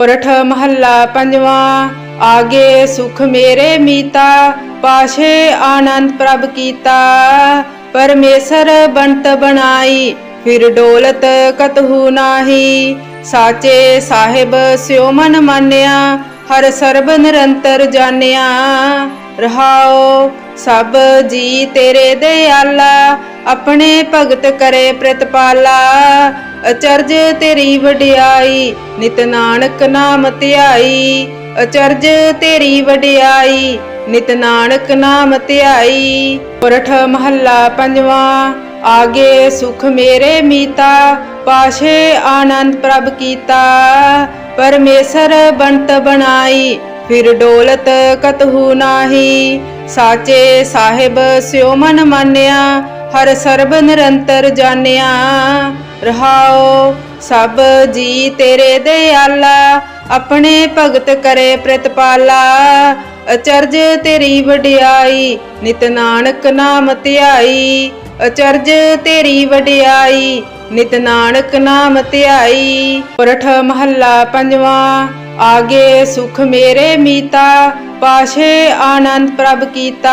ਪੁਰਠ ਮਹੱਲਾ ਪੰਜਵਾਂ, ਆਗੇ ਸੁਖ ਮੇਰੇ ਮੀਤਾ, ਪਾਸ਼ੇ ਆਨੰਦ ਪ੍ਰਭ ਕੀਤਾ। ਪਰਮੇਸ਼ਰ ਬੰਤ ਬਣਾਈ, ਫਿਰ ਡੋਲਤ ਕਤਹੂ ਨਾਹੀ। ਸਾਚੇ ਸਾਹਿਬ ਸਿਉ ਮਨ ਮਾਨਿਆ, ਹਰ ਸਰਬ ਨਿਰੰਤਰ ਜਾਣਿਆ। ਰਹਾਓ, ਸਭ ਜੀ ਤੇਰੇ ਦਿਆਲਾ, ਆਪਣੇ ਭਗਤ ਕਰੇ ਪ੍ਰਤਪਾਲਾ। ਅਚਰਜ ਤੇਰੀ ਵਡਿਆਈ, ਨਿਤ ਨਾਨਕ ਨਾਮ ਧਿਆਈ। ਅਚਰਜ ਤੇਰੀ ਵਡਿਆਈ, ਨਿਤ ਨਾਨਕ ਨਾਮ ਧਿਆਈ। ਪੁਰਠ ਮਹੱਲਾ ਪੰਜਵਾਂ, ਆਗੇ ਸੁਖ ਮੇਰੇ ਮੀਤਾ, ਪਾਸ਼ੇ ਆਨੰਦ ਪ੍ਰਭ ਕੀਤਾ। ਪਰਮੇਸ਼ਰ ਬੰਤ ਬਣਾਈ ਫਿਰ ਡੋਲਤ ਕਤਹੂ ਨਾਹੀ। ਸਾਚੇ ਸਾਹਿਬ ਸਿਉ ਮਨ ਮਾਨਿਆ, ਹਰ ਸਰਬ ਨਿਰੰਤਰ ਜਾਣਿਆ। ਰਹਾਓ ਸਭ ਜੀ ਤੇਰੇ ਦਿਆਲਾ, ਆਪਣੇ ਭਗਤ ਕਰੇ ਪ੍ਰਤਪਾਲਾ। ਅਚਰਜ ਤੇਰੀ ਵਡਿਆਈ, ਨਿਤ ਨਾਨਕ ਨਾਮ ਧਿਆਈ। ਅਚਰਜ ਤੇਰੀ ਵਡਿਆਈ, ਨਿਤ ਨਾਨਕ ਨਾਮ ਧਿਆਈ। ਪੁਰਠ ਮਹੱਲਾ ਪੰਜਵਾਂ। ਆਗੇ ਸੁਖ ਮੇਰੇ ਮੀਤਾ, ਪਾਸ਼ੇ ਆਨੰਦ ਪ੍ਰਭ ਕੀਤਾ।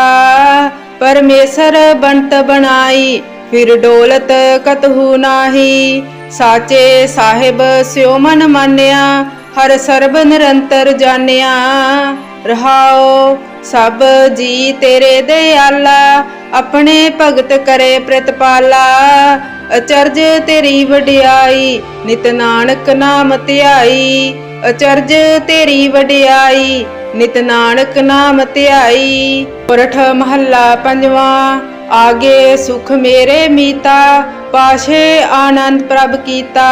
ਪਰਮੇਸ਼ਰ ਬੰਤ ਬਣਾਈ, ਫਿਰ ਡੋਲਤ ਕਤਹੂ ਨਾਹੀ। ਸਾਚੇ ਸਾਹਿਬ ਸਿਉ ਮਨ ਮਾਨਿਆ, ਹਰ ਸਰਬ ਨਿਰੰਤਰ ਜਾਣਿਆ। ਰਹਾਓ ਸਭ ਜੀ ਤੇਰੇ ਦਿਆਲਾ, ਆਪਣੇ ਭਗਤ ਕਰੇ ਪ੍ਰਤਪਾਲਾ। ਅਚਰਜ ਤੇਰੀ ਵਡਿਆਈ, ਨਿਤ ਨਾਨਕ ਨਾਮ ਧਿਆਈ। ਅਚਰਜ ਤੇਰੀ ਵਡਿਆਈ, ਨਿਤ ਨਾਨਕ ਨਾਮ ਧਿਆਈ। ਪੁਰਠ ਮਹੱਲਾ ਪੰਜਵਾਂ, ਆਗੇ ਸੁਖ ਮੇਰੇ ਮੀਤਾ, ਪਾਸ਼ੇ ਆਨੰਦ ਪ੍ਰਭ ਕੀਤਾ।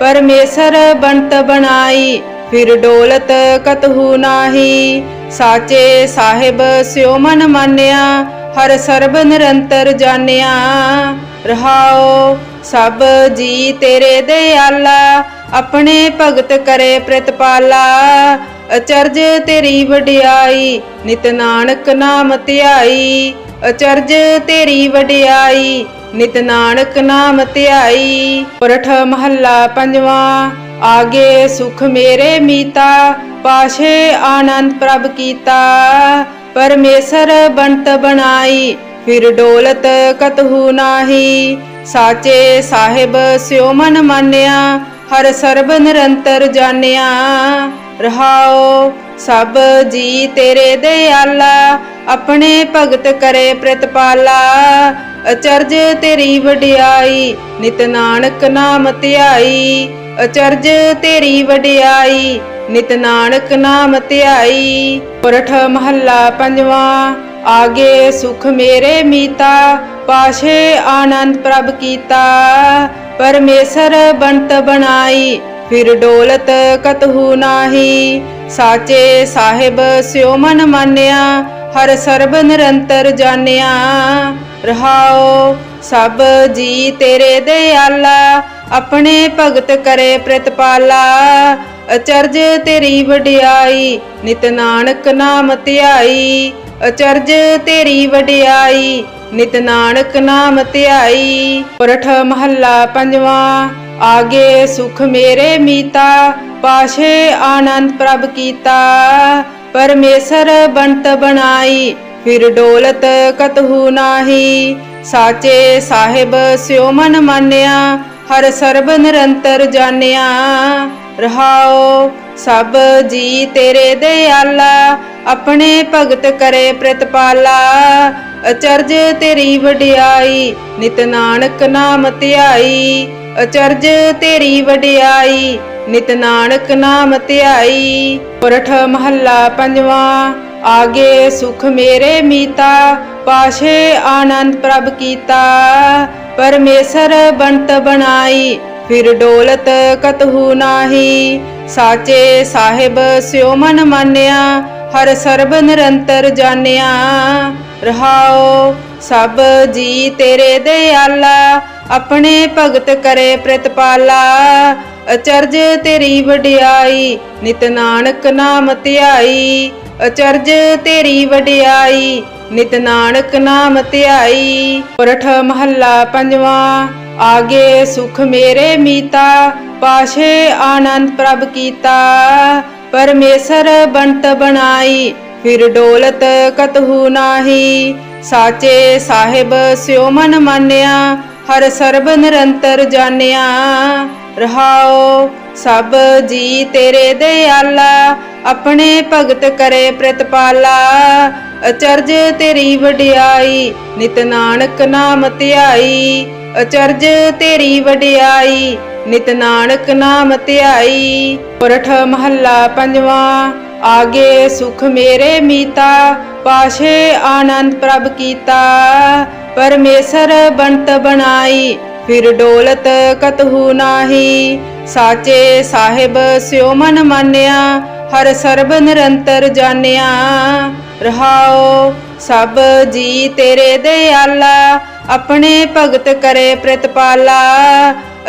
ਪਰਮੇਸ਼ਰ ਬੰਤ ਬਣਾਈ, ਫਿਰ ਡੋਲਤ ਕਤਹੂ ਨਾਹੀ। ਸਾਚੇ ਸਾਹਿਬ ਸਿਉ ਮਨ ਮਾਨਿਆ, ਹਰ ਸਰਬ ਨਿਰੰਤਰ ਜਾਣਿਆ। ਰਹਾਓ ਸਭ ਜੀ ਤੇਰੇ ਦਿਆਲਾ ਆਪਣੇ ਭਗਤ ਕਰੇ ਪ੍ਰਤਪਾਲਾ, ਅਚਰਜ ਤੇਰੀ ਵਡਿਆਈ, ਨਿਤ ਨਾਨਕ ਨਾਮ ਧਿਆਈ। ਅਚਰਜ ਤੇਰੀ ਵਡਿਆਈ, ਨਿਤ ਨਾਨਕ ਨਾਮ ਧਿਆਈ। ਪੁਰਠ ਮਹੱਲਾ ਪੰਜਵਾਂ, ਆਗੇ ਸੁਖ ਮੇਰੇ ਮੀਤਾ, ਪਾਸ਼ੇ ਆਨੰਦ ਪ੍ਰਭ ਕੀਤਾ। ਪਰਮੇਸ਼ਰ ਬੰਤ ਬਣਾਈ, ਫਿਰ ਡੋਲਤ ਕਤਹੂ ਨਾਹੀ। ਸਾਚੇ ਸਾਹਿਬ ਸਿਉ ਮਨ ਮਾਨਿਆ ਹਰ ਸਰਬ ਨਿਰੰਤਰ ਜਾਣਿਆ ਰਹਾਓ ਸਭ ਜੀ ਤੇਰੇ ਦਿਆਲਾ, ਆਪਣੇ ਭਗਤ ਕਰੇ ਪ੍ਰਤਪਾਲਾ। ਅਚਰਜ ਤੇਰੀ ਵਡਿਆਈ, ਨਿਤ ਨਾਨਕ ਨਾਮ ਧਿਆਈ। ਅਚਰਜ ਤੇਰੀ ਵਡਿਆਈ, ਨਿਤ ਨਾਨਕ ਨਾਮ ਧਿਆਈ। ਪੁਰਠ ਮਹੱਲਾ ਪੰਜਵਾਂ, ਆਗੇ ਸੁਖ ਮੇਰੇ ਮੀਤਾ, ਪਾਸ਼ੇ ਆਨੰਦ ਪ੍ਰਭ ਕੀਤਾ। ਪਰਮੇਸ਼ਰ ਬੰਤ ਬਣਾਈ, ਫਿਰ ਡੋਲਤ ਕਤਹੂ ਨਾਹੀ। ਸਾਚੇ ਸਾਹਿਬ ਸਿਉ ਮਨ ਮਾਨਿਆ, ਹਰ ਸਰਬ ਨਿਰੰਤਰ ਜਾਣਿਆ। ਰਹਾਓ ਸਭ ਜੀ ਤੇਰੇ ਦਿਆਲਾ, ਆਪਣੇ ਭਗਤ ਕਰੇ ਪ੍ਰਤਪਾਲਾ। ਅਚਰਜ ਤੇਰੀ ਵਡਿਆਈ, ਨਿਤ ਨਾਨਕ ਨਾਮ ਧਿਆਈ। ਅਚਰਜ ਤੇਰੀ ਵਡਿਆਈ, ਨਿਤ ਨਾਨਕ ਨਾਮ ਧਿਆਈ। ਪੁਰਠ ਮਹੱਲਾ ਪੰਜਵਾਂ, ਆਗੇ ਸੁਖ ਮੇਰੇ ਮੀਤਾ, ਪਾਸ਼ੇ ਆਨੰਦ ਪ੍ਰਭ ਕੀਤਾ। ਪਰਮੇਸ਼ਰ ਬੰਤ ਬਣਾਈ, ਫਿਰ ਡੋਲਤ ਕਤਹੂ ਨਾਹੀ। ਸਾਚੇ ਸਾਹਿਬ ਸਿਉ ਮਨ ਮਾਨਿਆ, ਹਰ ਸਰਬ ਨਿਰੰਤਰ ਜਾਣਿਆ। ਰਹਾਓ, ਸਭ ਜੀ ਤੇਰੇ ਦਿਆਲਾ, ਆਪਣੇ ਭਗਤ ਕਰੇ ਪ੍ਰਤਪਾਲਾ। ਅਚਰਜ ਤੇਰੀ ਵਡਿਆਈ, ਨਿਤ ਨਾਨਕ ਨਾਮ ਧਿਆਈ। ਅਚਰਜ ਤੇਰੀ ਵਡਿਆਈ, ਨਿਤ ਨਾਨਕ ਨਾਮ ਧਿਆਈ। ਪੁਰਠ ਮਹੱਲਾ ਪੰਜਵਾਂ, ਆਗੇ ਸੁਖ ਮੇਰੇ ਮੀਤਾ, ਪਾਸ਼ੇ ਆਨੰਦ ਪ੍ਰਭ ਕੀਤਾ। ਪਰਮੇਸ਼ਰ ਬੰਤ ਬਣਾਈ ਫਿਰ ਡੋਲਤ ਕਤਹੂ ਨਾਹੀ। ਸਾਚੇ ਸਾਹਿਬ ਸਿਉ ਮਨ ਮਾਨਿਆ, ਹਰ ਸਰਬ ਨਿਰੰਤਰ ਜਾਣਿਆ। ਰਹਾਓ ਸਭ ਜੀ ਤੇਰੇ ਦਿਆਲਾ, ਆਪਣੇ ਭਗਤ ਕਰੇ ਪ੍ਰਤਪਾਲਾ। ਅਚਰਜ ਤੇਰੀ ਵਡਿਆਈ, ਨਿਤ ਨਾਨਕ ਨਾਮ ਧਿਆਈ। ਅਚਰਜ ਤੇਰੀ ਵਡਿਆਈ, ਨਿਤ ਨਾਨਕ ਨਾਮ ਧਿਆਈ। ਪੁਰਠ ਮਹੱਲਾ ਪੰਜਵਾਂ ਆਗੇ ਸੁਖ ਮੇਰੇ ਮੀਤਾ, ਪਾਸ਼ੇ ਆਨੰਦ ਪ੍ਰਭ ਕੀਤਾ। ਪਰਮੇਸ਼ਰ ਬੰਟ ਬਣਾਈ, ਫਿਰ ਡੋਲਤ ਕਤਹੂ ਨਾਹੀ। ਸਾਚੇ ਸਾਹਿਬ ਸਿਉ ਮਨ ਮੰਨਿਆ, ਹਰ ਸਰਬ ਨਿਰੰਤਰ ਜਾਣਿਆ। ਰਹਾਓ ਸਭ ਜੀ ਤੇਰੇ ਦਿਆਲਾ, ਆਪਣੇ ਭਗਤ ਕਰੇ ਪ੍ਰਤਪਾਲਾ। ਅਚਰਜ ਤੇਰੀ ਵਡਿਆਈ, ਨਿਤ ਨਾਨਕ ਨਾਮ ਧਿਆਈ। ਅਚਰਜ ਤੇਰੀ ਵਡਿਆਈ, ਨਿਤ ਨਾਨਕ ਨਾਮ ਧਿਆਈ। ਪੁਰਠ ਮਹੱਲਾ ਪੰਜਵਾਂ, ਆਗੇ ਸੁਖ ਮੇਰੇ ਮੀਤਾ, ਪਾਸ਼ੇ ਆਨੰਦ ਪ੍ਰਭ ਕੀਤਾ। ਪਰਮੇਸ਼ਰ ਬੰਟ ਬਣਾਈ, ਫਿਰ ਡੋਲਤ ਕਤਹੂ ਨਾਹੀ। ਸਾਚੇ ਸਾਹਿਬ ਸਿਉ ਮਨ ਮੰਨਿਆ, ਹਰ ਸਰਬ ਨਿਰੰਤਰ ਜਾਣਿਆ। ਰਹਾਓ ਸਭ ਜੀ ਤੇਰੇ ਦਿਆਲਾ ਆਪਣੇ ਭਗਤ ਕਰੇ ਪ੍ਰਤਪਾਲਾ।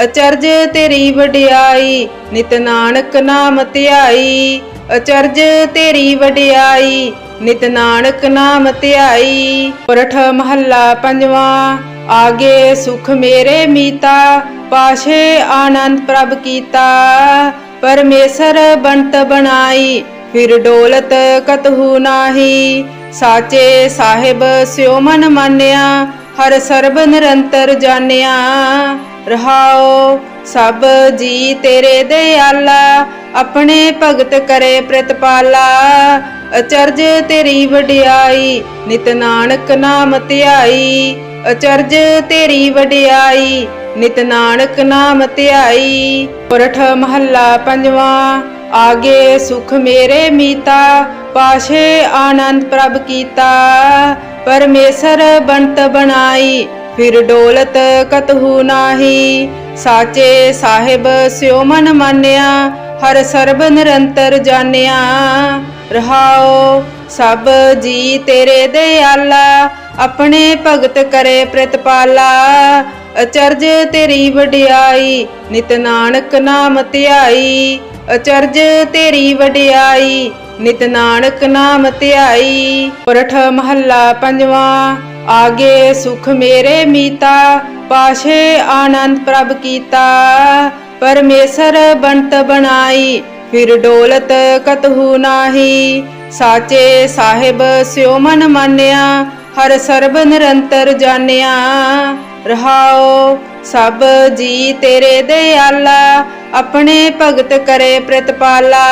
ਅਚਰਜ ਤੇਰੀ ਵਡਿਆਈ, ਨਿਤ ਨਾਨਕ ਨਾਮ ਧਿਆਈ। ਅਚਰਜ ਤੇਰੀ ਵਡਿਆਈ, ਨਿਤ ਨਾਨਕ ਨਾਮ ਧਿਆਈ। ਪੁਰਠ ਮਹੱਲਾ ਪੰਜਵਾਂ, ਆਗੇ ਸੁਖ ਮੇਰੇ ਮੀਤਾ। ਪਾਸ਼ੇ ਆਨੰਦ ਪ੍ਰਭ ਕੀਤਾ। ਪਰਮੇਸ਼ਰ ਬੰਤ ਬਣਾਈ, ਫਿਰ ਡੋਲਤ ਕਤਹੂ ਨਾਹੀ। ਸਾਚੇ ਸਾਹਿਬ ਸਿਉ ਮਨ ਮੰਨਿਆ ਹਰ ਸਰਬ ਨਿਰੰਤਰ ਜਾਣਿਆ ਰਹਾਓ ਸਭ ਜੀ ਤੇਰੇ ਦਿਆਲਾ, ਆਪਣੇ ਭਗਤ ਕਰੇ ਪ੍ਰਤਪਾਲਾ। ਅਚਰਜ ਤੇਰੀ ਵਡਿਆਈ, ਨਿਤ ਨਾਨਕ ਨਾਮ ਧਿਆਈ। ਅਚਰਜ ਤੇਰੀ ਵਡਿਆਈ, ਨਿਤ ਨਾਨਕ ਨਾਮ ਧਿਆਈ। ਪੁਰਠ ਮਹੱਲਾ ਪੰਜਵਾਂ, ਆਗੇ ਸੁਖ ਮੇਰੇ ਮੀਤਾ, ਪਾਸ਼ੇ ਆਨੰਦ ਪ੍ਰਭ ਕੀਤਾ। ਪਰਮੇਸ਼ਰ ਬੰਟ ਬਣਾਈ, ਫਿਰ ਡੋਲਤ ਕਤਹੂ ਨਾਹੀ। ਸਾਚੇ ਸਾਹਿਬ ਸਿਉ ਮਨ ਮੰਨਿਆ, ਹਰ ਸਰਬ ਨਿਰੰਤਰ ਜਾਣਿਆ। ਰਹਾਓ ਸਭ ਜੀ ਤੇਰੇ ਦਿਆਲਾ, ਆਪਣੇ ਭਗਤ ਕਰੇ ਪ੍ਰਤਪਾਲਾ। ਅਚਰਜ ਤੇਰੀ ਵਡਿਆਈ, ਨਿਤ ਨਾਨਕ ਨਾਮ ਧਿਆਈ। ਅਚਰਜ ਤੇਰੀ ਵਡਿਆਈ, ਨਿਤ ਨਾਨਕ ਨਾਮ ਧਿਆਈ। ਪੁਰਠ ਮਹੱਲਾ ਪੰਜਵਾਂ, ਆਗੇ ਸੁਖ ਮੇਰੇ ਮੀਤਾ, ਪਾਸ਼ੇ ਆਨੰਦ ਪ੍ਰਭ ਕੀਤਾ। ਪਰਮੇਸ਼ਰ ਬੰਟ ਬਣਾਈ, ਫਿਰ ਡੋਲਤ ਕਤਹੂ ਨਾਹੀ। ਸਾਚੇ ਸਾਹਿਬ ਸਿਉ ਮਨ ਮੰਨਿਆ, ਹਰ ਸਰਬ ਨਿਰੰਤਰ ਜਾਣਿਆ। ਰਹਾਓ ਸਭ ਜੀ ਤੇਰੇ ਦੇ ਆਲਾ ਆਪਣੇ ਭਗਤ ਕਰੇ ਪ੍ਰਤਪਾਲਾ।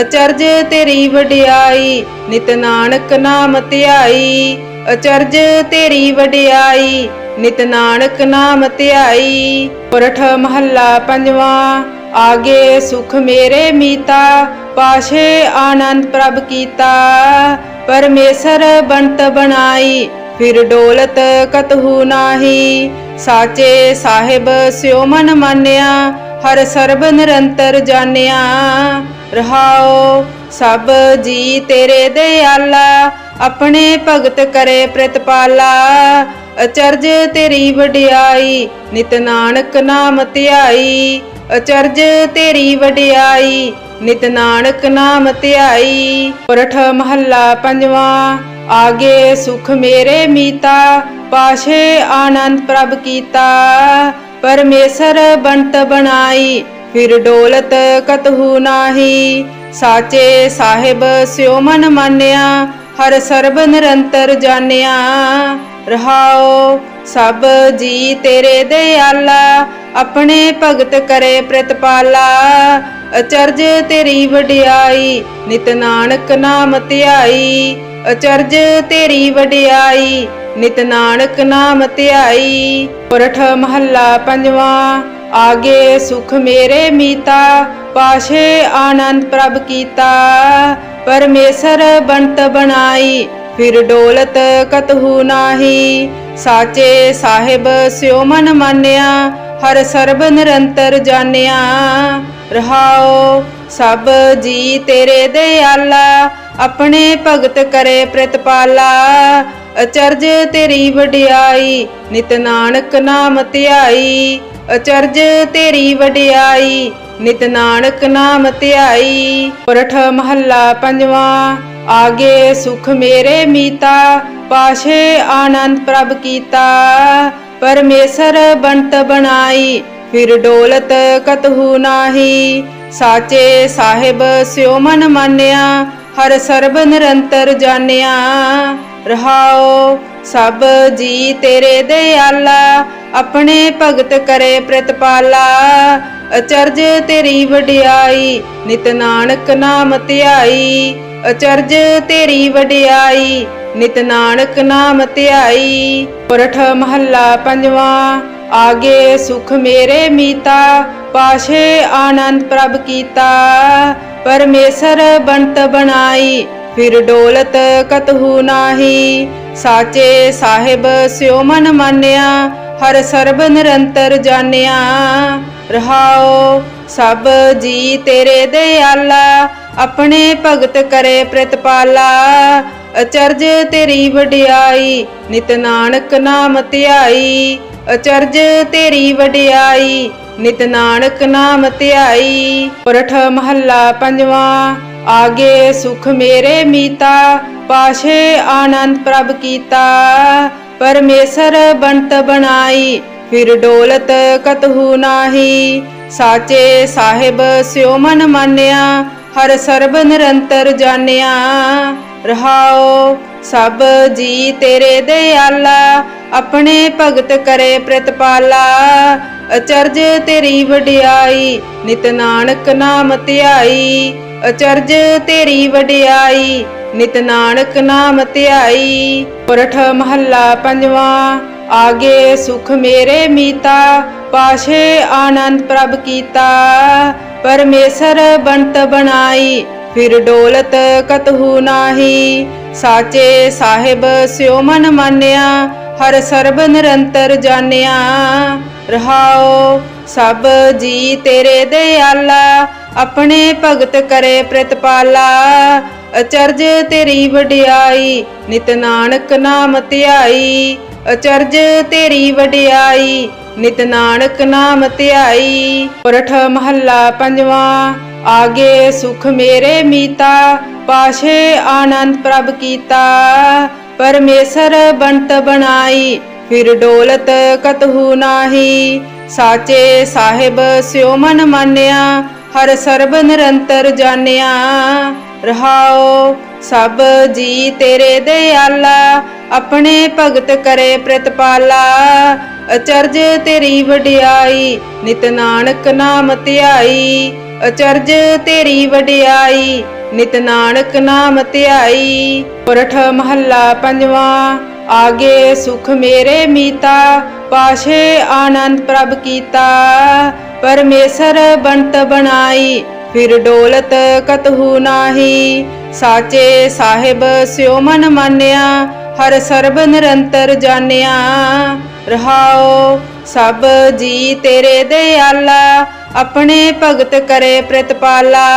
ਅਚਰਜ ਤੇਰੀ ਵਡਿਆਈ, ਨਿਤ ਨਾਨਕ ਨਾਮ ਧਿਆਈ। ਅਚਰਜ ਤੇਰੀ ਵਡਿਆਈ, ਨਿਤ ਨਾਨਕ ਨਾਮ ਧਿਆਈ। ਪੁਰਠ ਮਹੱਲਾ ਪੰਜਵਾਂ, ਆਗੇ ਸੁਖ ਮੇਰੇ ਮੀਤਾ, ਪਾਸ਼ੇ ਆਨੰਦ ਪ੍ਰਭ ਕੀਤਾ। ਪਰਮੇਸ਼ਰ ਬੰਟ ਬਣਾਈ, ਫਿਰ ਡੋਲਤ ਕਤਹੂ ਨਾਹੀ। ਸਾਚੇ ਸਾਹਿਬ ਸਿਉ ਮਨ ਮੰਨਿਆ ਹਰ ਸਰਬ ਨਿਰੰਤਰ ਜਾਣਿਆ, ਰਹਾਓ ਸਭ ਜੀ ਤੇਰੇ ਦਿਆਲਾ, ਆਪਣੇ ਭਗਤ ਕਰੇ ਪ੍ਰਤਪਾਲਾ। ਅਚਰਜ ਤੇਰੀ ਵਡਿਆਈ, ਨਿਤ ਨਾਨਕ ਨਾਮ ਧਿਆਈ। ਅਚਰਜ ਤੇਰੀ ਵਡਿਆਈ, ਨਿਤ ਨਾਨਕ ਨਾਮ ਧਿਆਈ। ਪੁਰਠ ਮਹੱਲਾ ਪੰਜਵਾਂ, ਆਗੇ ਸੁਖ ਮੇਰੇ ਮੀਤਾ, ਪਾਸ਼ੇ ਆਨੰਦ ਪ੍ਰਭ ਕੀਤਾ। ਪਰਮੇਸ਼ਰ ਬੰਟ ਬਣਾਈ, ਫਿਰ ਡੋਲਤ ਕਤਹੂ ਨਾਹੀ। ਸਾਚੇ ਸਾਹਿਬ ਸਿਉ ਮਨ ਮੰਨਿਆ, ਹਰ ਸਰਬ ਨਿਰੰਤਰ ਜਾਣਿਆ। ਰਹਾਓ, ਸਭ ਜੀ ਤੇਰੇ ਦਿਆਲਾ, ਆਪਣੇ ਭਗਤ ਕਰੇ ਪ੍ਰਤਪਾਲਾ। ਅਚਰਜ ਤੇਰੀ ਵਡਿਆਈ, ਨਿਤ ਨਾਨਕ ਨਾਮ ਧਿਆਈ। ਅਚਰਜ ਤੇਰੀ ਵਡਿਆਈ ਨਿਤ ਨਾਨਕ ਨਾਮ ਧਿਆਈ। ਪੁਰਠ ਮਹੱਲਾ ਪੰਜਵਾਂ, ਆਗੇ ਸੁਖ ਮੇਰੇ ਮੀਤਾ, ਪਾਸ਼ੇ ਆਨੰਦ ਪ੍ਰਭ ਕੀਤਾ। ਪਰਮੇਸ਼ਰ ਬੰਟ ਬਣਾਈ, ਫਿਰ ਡੋਲਤ ਕਤਹੂ ਨਾਹੀ। ਸਾਚੇ ਸਾਹਿਬ ਸਿਉ ਮਨ ਮੰਨਿਆ, ਹਰ ਸਰਬ ਨਿਰੰਤਰ ਜਾਣਿਆ। ਰਹਾਓ ਸਭ ਜੀ ਤੇਰੇ ਦੇ ਆਲਾ ਆਪਣੇ ਭਗਤ ਕਰੇ ਪ੍ਰਤਪਾਲਾ। ਅਚਰਜ ਤੇਰੀ ਵਡਿਆਈ, ਨਿਤ ਨਾਨਕ ਨਾਮ ਧਿਆਈ। ਅਚਰਜ ਤੇਰੀ ਵਡਿਆਈ, ਨਿਤ ਨਾਨਕ ਨਾਮ ਧਿਆਈ। ਪੁਰਠ ਮਹੱਲਾ ਪੰਜਵਾਂ, ਆਗੇ ਸੁਖ ਮੇਰੇ ਮੀਤਾ, ਪਾਸ਼ੇ ਆਨੰਦ ਪ੍ਰਭ ਕੀਤਾ। ਪਰਮੇਸ਼ਰ ਬੰਤ ਬਣਾਈ, ਫਿਰ ਡੋਲਤ ਕਤਹੂ ਨਾਹੀ। ਸਾਚੇ ਸਾਹਿਬ ਸਿਉ ਮਨ ਮਾਨਿਆ ਹਰ ਸਰਬ ਨਿਰੰਤਰ ਜਾਣਿਆ ਰਹਾਓ ਸਭ ਜੀ ਤੇਰੇ ਦਿਆਲਾ, ਆਪਣੇ ਭਗਤ ਕਰੇ ਪ੍ਰਤਪਾਲਾ। ਅਚਰਜ ਤੇਰੀ ਵਡਿਆਈ, ਨਿਤ ਨਾਨਕ ਨਾਮ ਧਿਆਈ। ਅਚਰਜ ਤੇਰੀ ਵਡਿਆਈ, ਨਿਤ ਨਾਨਕ ਨਾਮ ਧਿਆਈ। ਪਰਠ ਮਹੱਲਾ ਪੰਜਵਾਂ, ਆਗੇ ਸੁਖ ਮੇਰੇ ਮੀਤਾ, ਪਾਸ਼ੇ ਆਨੰਦ ਪ੍ਰਭ ਕੀਤਾ। ਪਰਮੇਸ਼ਰ ਬਣਤ ਬਣਾਈ, ਫਿਰ ਡੋਲਤ ਕਤਹੂ ਨਾਹੀ। ਸਾਚੇ ਸਾਹਿਬ ਸਿਉ ਮਨ ਮਾਨਿਆ, ਹਰ ਸਰਬ ਨਿਰੰਤਰ ਜਾਣਿਆ। ਰਹਾਓ ਸਭ ਜੀ ਤੇਰੇ ਦਿਆਲਾ, ਆਪਣੇ ਭਗਤ ਕਰੇ ਪ੍ਰਤਪਾਲਾ। ਅਚਰਜ ਤੇਰੀ ਵਡਿਆਈ, ਨਿਤ ਨਾਨਕ ਨਾਮ ਧਿਆਈ। ਅਚਰਜ ਤੇਰੀ ਵਡਿਆਈ ਨਿਤ ਨਾਨਕ ਨਾਮ ਧਿਆਈ, ਪਰਠ ਮਹੱਲਾ ਪੰਜਵਾਂ, ਆਗੇ ਸੁਖ ਮੇਰੇ ਮੀਤਾ, ਪਾਸ਼ੇ ਆਨੰਦ ਪ੍ਰਭ ਕੀਤਾ। ਪਰਮੇਸ਼ਰ ਬੰਤ ਬਣਾਈ, ਫਿਰ ਡੋਲਤ ਕਤਹੂ ਨਾਹੀ। ਸਾਚੇ ਸਾਹਿਬ ਸਿਉ ਮਨ ਮਾਨਿਆ, ਹਰ ਸਰਬ ਨਿਰੰਤਰ ਜਾਣਿਆ। ਰਹਾਓ ਸਭ ਜੀ ਤੇਰੇ ਦਿਆਲਾ, ਆਪਣੇ ਭਗਤ ਕਰੇ ਪ੍ਰਤਪਾਲਾ। ਅਚਰਜ ਤੇਰੀ ਵਡਿਆਈ, ਨਿਤ ਨਾਨਕ ਨਾਮ ਧਿਆਈ। ਅਚਰਜ ਤੇਰੀ ਵਡਿਆਈ, ਨਿਤ ਨਾਨਕ ਨਾਮ ਧਿਆਈ। ਪੁਰਠ ਮਹੱਲਾ ਪੰਜਵਾਂ, ਆਗੇ ਸੁਖ ਮੇਰੇ ਮੀਤਾ, ਪਾਸ਼ੇ ਆਨੰਦ ਪ੍ਰਭ ਕੀਤਾ। ਪਰਮੇਸ਼ਰ ਬੰਤ ਬਣਾਈ, ਫਿਰ ਡੋਲਤ ਕਤਹੂ ਨਾਹੀ। ਸਾਚੇ ਸਾਹਿਬ ਸਿਉ ਮਨ ਮਾਨਿਆ, ਹਰ ਸਰਬ ਨਿਰੰਤਰ ਜਾਣਿਆ। ਰਹਾਓ ਸਭ ਜੀ ਤੇਰੇ ਦਿਆਲਾ, ਆਪਣੇ ਭਗਤ ਕਰੇ ਪ੍ਰਤਪਾਲਾ। ਅਚਰਜ ਤੇਰੀ ਵਡਿਆਈ, ਨਿਤ ਨਾਨਕ ਨਾਮ ਧਿਆਈ। ਅਚਰਜ ਤੇਰੀ ਵਡਿਆਈ, ਨਿਤ ਨਾਨਕ ਨਾਮ ਧਿਆਈ। ਪਰਠ ਮਹੱਲਾ ਪੰਜਵਾਂ, ਆਗੇ ਸੁਖ ਮੇਰੇ ਮੀਤਾ। ਪਾਸ਼ੇ ਆਨੰਦ ਪ੍ਰਭ ਕੀਤਾ, ਪਰਮੇਸ਼ਰ ਬੰਤ ਬਣਾਈ, ਫਿਰ ਡੋਲਤ ਕਤਹੂ ਨਾਹੀ। ਸਾਚੇ ਸਾਹਿਬ ਸਿਉ ਮਨ ਮਾਨਿਆ, ਹਰ ਸਰਬ ਨਿਰੰਤਰ ਜਾਣਿਆ। ਰਹਾਓ, ਸਭ ਜੀ ਤੇਰੇ ਦਿਆਲਾ, ਆਪਣੇ ਭਗਤ ਕਰੇ ਪ੍ਰਤਪਾਲਾ। ਅਚਰਜ ਤੇਰੀ ਵਡਿਆਈ, ਨਿਤ ਨਾਨਕ ਨਾਮ ਧਿਆਈ। ਅਚਰਜ ਤੇਰੀ ਵਡਿਆਈ ਨਿਤ ਨਾਨਕ ਨਾਮ ਧਿਆਈ ਪਰਠ ਮਹੱਲਾ ਪੰਜਵਾਂ, ਆਗੇ ਸੁਖ ਮੇਰੇ ਮੀਤਾ, ਪਾਸ਼ੇ ਆਨੰਦ ਪ੍ਰਭ ਕੀਤਾ। ਪਰਮੇਸ਼ਰ ਬੰਤ ਬਣਾਈ, ਫਿਰ ਡੋਲਤ ਕਤਹੂ ਨਾਹੀ। ਸਾਚੇ ਸਾਹਿਬ ਸਿਉ ਮਨ ਮਾਨਿਆ, ਹਰ ਸਰਬ ਨਿਰੰਤਰ ਜਾਣਿਆ। ਰਹਾਓ ਸਭ ਜੀ ਤੇਰੇ ਦੇ ਆਲਾ ਆਪਣੇ ਭਗਤ ਕਰੇ ਪ੍ਰਤਪਾਲਾ।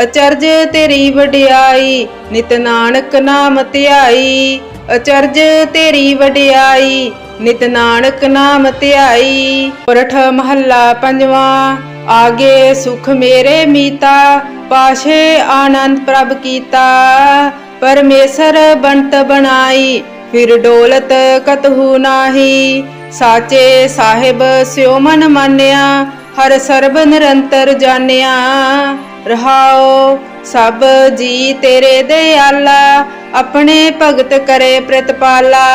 ਅਚਰਜ ਤੇਰੀ ਵਡਿਆਈ, ਨਿਤ ਨਾਨਕ ਨਾਮ ਧਿਆਈ। ਅਚਰਜ ਤੇਰੀ ਵਡਿਆਈ, ਨਿਤ ਨਾਨਕ ਨਾਮ ਧਿਆਈ। ਪਰਠ ਮਹੱਲਾ ਪੰਜਵਾਂ, ਆਗੇ ਸੁਖ ਮੇਰੇ ਮੀਤਾ, ਪਾਸ਼ੇ ਆਨੰਦ ਪ੍ਰਭ ਕੀਤਾ। ਪਰਮੇਸ਼ਰ ਬੰਤ ਬਣਾਈ, ਫਿਰ ਡੋਲਤ ਕਤਹੂ ਨਾਹੀ। ਸਾਚੇ ਸਾਹਿਬ ਸਿਉ ਮਨ ਮਾਨਿਆ, ਹਰ ਸਰਬ ਨਿਰੰਤਰ ਜਾਣਿਆ। ਰਹਾਓ, ਸਭ ਜੀ ਤੇਰੇ ਦਿਆਲਾ, ਆਪਣੇ ਭਗਤ ਕਰੇ ਪ੍ਰਤਪਾਲਾ।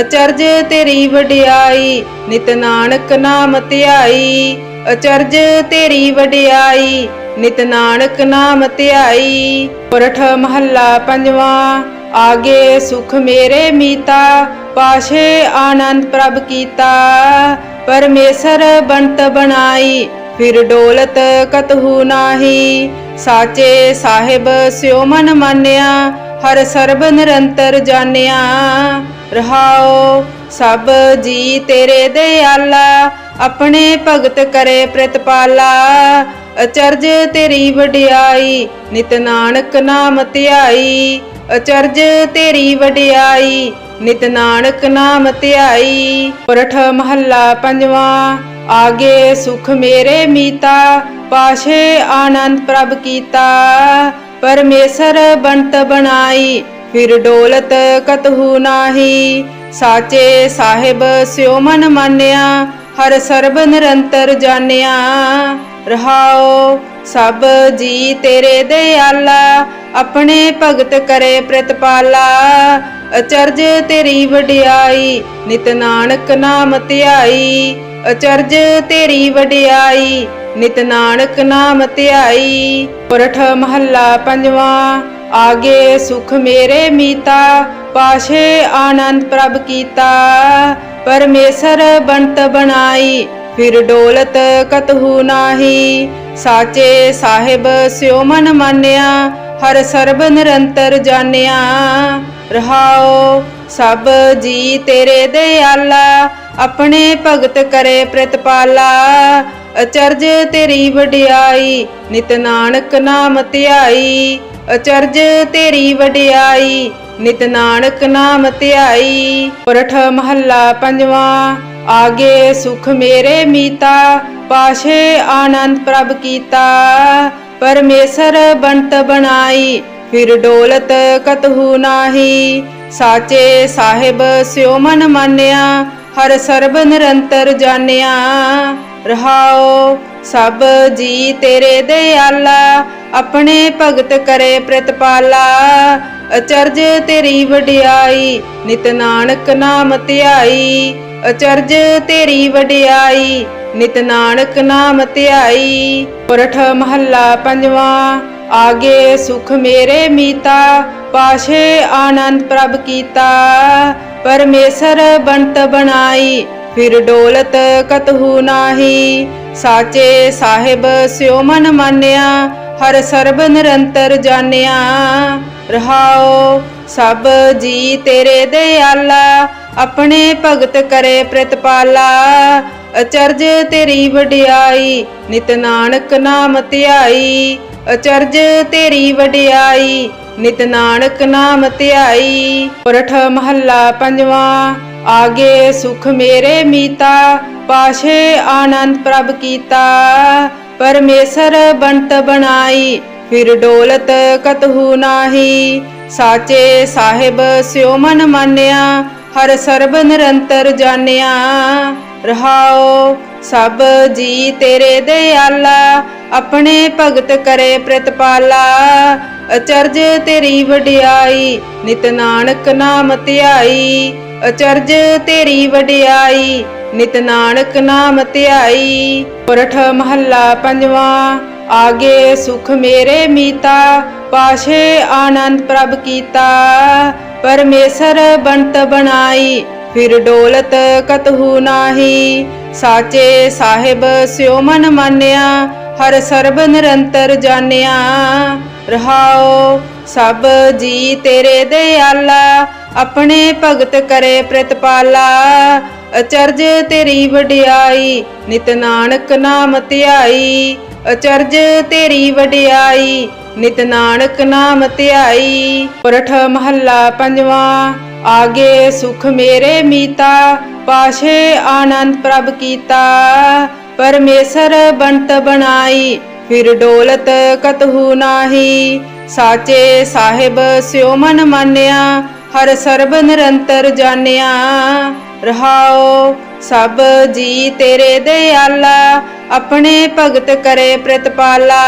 ਅਚਰਜ ਤੇਰੀ ਵਡਿਆਈ, ਨਿਤ ਨਾਨਕ ਨਾਮ ਧਿਆਈ। ਅਚਰਜ ਤੇਰੀ ਵਡਿਆਈ, ਨਿਤ ਨਾਨਕ ਨਾਮ ਧਿਆਈ। ਪਰਠ ਮਹੱਲਾ ਪੰਜਵਾਂ, ਆਗੇ ਸੁਖ ਮੇਰੇ ਮੀਤਾ, ਪਾਸ਼ੇ ਆਨੰਦ ਪ੍ਰਭ ਕੀਤਾ। ਪਰਮੇਸ਼ਰ ਬੰਤ ਬਣਾਈ ਫਿਰ ਡੋਲਤ ਕਤਹੂ ਨਾਹੀ। ਸਾਚੇ ਸਾਹਿਬ ਸਿਉ ਮਨ ਮਾਨਿਆ, ਹਰ ਸਰਬ ਨਿਰੰਤਰ ਜਾਣਿਆ। ਰਹਾਓ ਸਭ ਜੀ ਤੇਰੇ ਦਿਆਲਾ, ਆਪਣੇ ਭਗਤ ਕਰੇ ਪ੍ਰਤਪਾਲਾ। ਅਚਰਜ ਤੇਰੀ ਵਡਿਆਈ, ਨਿਤ ਨਾਨਕ ਨਾਮ ਧਿਆਈ। ਅਚਰਜ ਤੇਰੀ ਵਡਿਆਈ, ਨਿਤ ਨਾਨਕ ਨਾਮ ਧਿਆਈ। ਪਰਠ ਮਹੱਲਾ ਪੰਜਵਾਂ। ਆਗੇ ਸੁਖ ਮੇਰੇ ਮੀਤਾ, ਪਾਸ਼ੇ ਆਨੰਦ ਪ੍ਰਭ ਕੀਤਾ। ਪਰਮੇਸ਼ਰ ਬੰਤ ਬਣਾਈ, ਫਿਰ ਡੋਲਤ ਕਤਹੂ ਨਾਹੀ। ਸਾਚੇ ਸਾਹਿਬ ਸਿਉ ਮਨ ਮਾਨਿਆ, ਹਰ ਸਰਬ ਨਿਰੰਤਰ ਜਾਣਿਆ। ਰਹਾਓ ਸਭ ਜੀ ਤੇਰੇ ਦਿਆਲਾ, ਆਪਣੇ ਭਗਤ ਕਰੇ ਪ੍ਰਤਪਾਲਾ। ਅਚਰਜ ਤੇਰੀ ਵਡਿਆਈ, ਨਿਤ ਨਾਨਕ ਨਾਮ ਧਿਆਈ। ਅਚਰਜ ਤੇਰੀ ਵਡਿਆਈ, ਨਿਤ ਨਾਨਕ ਨਾਮ ਧਿਆਈ। ਪੁਰਠ ਮਹੱਲਾ ਪੰਜਵਾਂ, ਆਗੇ ਸੁਖ ਮੇਰੇ ਮੀਤਾ, ਪਾਸ਼ੇ ਆਨੰਦ ਪ੍ਰਭ ਕੀਤਾ। ਪਰਮੇਸ਼ਰ ਬੰਤ ਬਣਾਈ, ਫਿਰ ਡੋਲਤ ਕਤਹੂ ਨਾਹੀ। ਸਾਚੇ ਸਾਹਿਬ ਸਿਉ ਮਨ ਮਾਨਿਆ, ਹਰ ਸਰਬ ਨਿਰੰਤਰ ਜਾਣਿਆ। ਰਹਾਓ, ਸਭ ਜੀ ਤੇਰੇ ਦਿਆਲਾ ਆਪਣੇ ਭਗਤ ਕਰੇ ਪ੍ਰਤਪਾਲਾ। ਅਚਰਜ ਤੇਰੀ ਵਡਿਆਈ, ਨਿਤ ਨਾਨਕ ਨਾਮ ਧਿਆਈ। ਅਚਰਜ ਤੇਰੀ ਵਡਿਆਈ, ਨਿਤ ਨਾਨਕ ਨਾਮ ਧਿਆਈ। ਪਰਠ ਮਹੱਲਾ ਪੰਜਵਾਂ, ਆਗੇ ਸੁਖ ਮੇਰੇ ਮੀਤਾ। ਪਾਸ਼ੇ ਆਨੰਦ ਪ੍ਰਭ ਕੀਤਾ। ਪਰਮੇਸ਼ਰ ਬੰਤ ਬਣਾਈ, ਫਿਰ ਡੋਲਤ ਕਤਹੂ ਨਾਹੀ। ਸਾਚੇ ਸਾਹਿਬ ਸਿਉ ਮਨ ਮਾਨਿਆ ਹਰ ਸਰਬ ਨਿਰੰਤਰ ਜਾਣਿਆ ਰਹਾਓ ਸਭ ਜੀ ਤੇਰੇ ਦਿਆਲਾ, ਆਪਣੇ ਭਗਤ ਕਰੇ ਪ੍ਰਤਪਾਲਾ। ਅਚਰਜ ਤੇਰੀ ਵਡਿਆਈ, ਨਿਤ ਨਾਨਕ ਨਾਮ ਧਿਆਈ। ਅਚਰਜ ਤੇਰੀ ਵਡਿਆਈ, ਨਿਤ ਨਾਨਕ ਨਾਮ ਧਿਆਈ। ਪੁਰਠ ਮਹੱਲਾ ਪੰਜਵਾਂ, ਆਗੇ ਸੁਖ ਮੇਰੇ ਮੀਤਾ, ਪਾਸ਼ੇ ਆਨੰਦ ਪ੍ਰਭ ਕੀਤਾ। ਪਰਮੇਸ਼ਰ ਬੰਤ ਬਣਾਈ, ਫਿਰ ਡੋਲਤ ਕਤਹੂ ਨਾਹੀ। ਸਾਚੇ ਸਾਹਿਬ ਸਿਉ ਮਨ ਮਾਨਿਆ, ਹਰ ਸਰਬ ਨਿਰੰਤਰ ਜਾਣਿਆ। ਰਹਾਓ ਸਭ ਜੀ ਤੇਰੇ ਦਿਆਲਾ, ਆਪਣੇ ਭਗਤ ਕਰੇ ਪ੍ਰਤਪਾਲਾ। ਅਚਰਜ ਤੇਰੀ ਵਡਿਆਈ, ਨਿਤ ਨਾਨਕ ਨਾਮ ਧਿਆਈ। ਅਚਰਜ ਤੇਰੀ ਵਡਿਆਈ ਨਿਤ ਨਾਨਕ ਨਾਮ ਧਿਆਈ ਪੁਰਠ ਮਹੱਲਾ ਪੰਜਵਾਂ, ਆਗੇ ਸੁਖ ਮੇਰੇ ਮੀਤਾ, ਪਾਸ਼ੇ ਆਨੰਦ ਪ੍ਰਭ ਕੀਤਾ। ਪਰਮੇਸ਼ਰ ਬੰਤ ਬਣਾਈ, ਫਿਰ ਡੋਲਤ ਕਤਹੂ ਨਾਹੀ। ਸਾਚੇ ਸਾਹਿਬ ਸਿਉ ਮਨ ਮਾਨਿਆ, ਹਰ ਸਰਬ ਨਿਰੰਤਰ ਜਾਣਿਆ। ਰਹਾਓ ਸਭ ਜੀ ਤੇਰੇ ਦਿਆਲਾ, ਆਪਣੇ ਭਗਤ ਕਰੇ ਪ੍ਰਤਪਾਲਾ। ਅਚਰਜ ਤੇਰੀ ਵਡਿਆਈ, ਨਿਤ ਨਾਨਕ ਨਾਮ ਧਿਆਈ। ਅਚਰਜ ਤੇਰੀ ਵਡਿਆਈ, ਨਿਤ ਨਾਨਕ ਨਾਮ ਧਿਆਈ। ਪੁਰਠ ਮਹੱਲਾ ਪੰਜਵਾਂ, ਆਗੇ ਸੁਖ ਮੇਰੇ ਮੀਤਾ, ਪਾਸ਼ੇ ਆਨੰਦ ਪ੍ਰਭ ਕੀਤਾ। ਪਰਮੇਸ਼ਰ ਬੰਤ ਬਣਾਈ, ਫਿਰ ਡੋਲਤ ਕਤਹੂ ਨਾਹੀ। ਸਾਚੇ ਸਾਹਿਬ ਸਿਉ ਮਨ ਮਾਨਿਆ, ਹਰ ਸਰਬ ਨਿਰੰਤਰ ਜਾਣਿਆ। ਰਹਾਓ, ਸਭ ਜੀ ਤੇਰੇ ਦਿਆਲਾ, ਆਪਣੇ ਭਗਤ ਕਰੇ ਪ੍ਰਤਪਾਲਾ। ਅਚਰਜ ਤੇਰੀ ਵਡਿਆਈ, ਨਿਤ ਨਾਨਕ ਨਾਮ ਧਿਆਈ। ਅਚਰਜ ਤੇਰੀ ਵਡਿਆਈ, ਨਿਤ ਨਾਨਕ ਨਾਮ ਧਿਆਈ। ਪੁਰਠ ਮਹੱਲਾ ਪੰਜਵਾਂ, ਆਗੇ ਸੁਖ ਮੇਰੇ ਮੀਤਾ, ਪਾਸ਼ੇ ਆਨੰਦ ਪ੍ਰਭ ਕੀਤਾ। ਪਰਮੇਸ਼ਰ ਬੰਤ ਬਣਾਈ ਫਿਰ ਡੋਲਤ ਕਤਹੂ ਨਾਹੀ। ਸਾਚੇ ਸਾਹਿਬ ਸਿਉ ਮਨ ਮਾਨਿਆ, ਹਰ ਸਰਬ ਨਿਰੰਤਰ ਜਾਣਿਆ। ਰਹਾਓ ਸਭ ਜੀ ਤੇਰੇ ਦਿਆਲਾ, ਆਪਣੇ ਭਗਤ ਕਰੇ ਪ੍ਰਤਪਾਲਾ।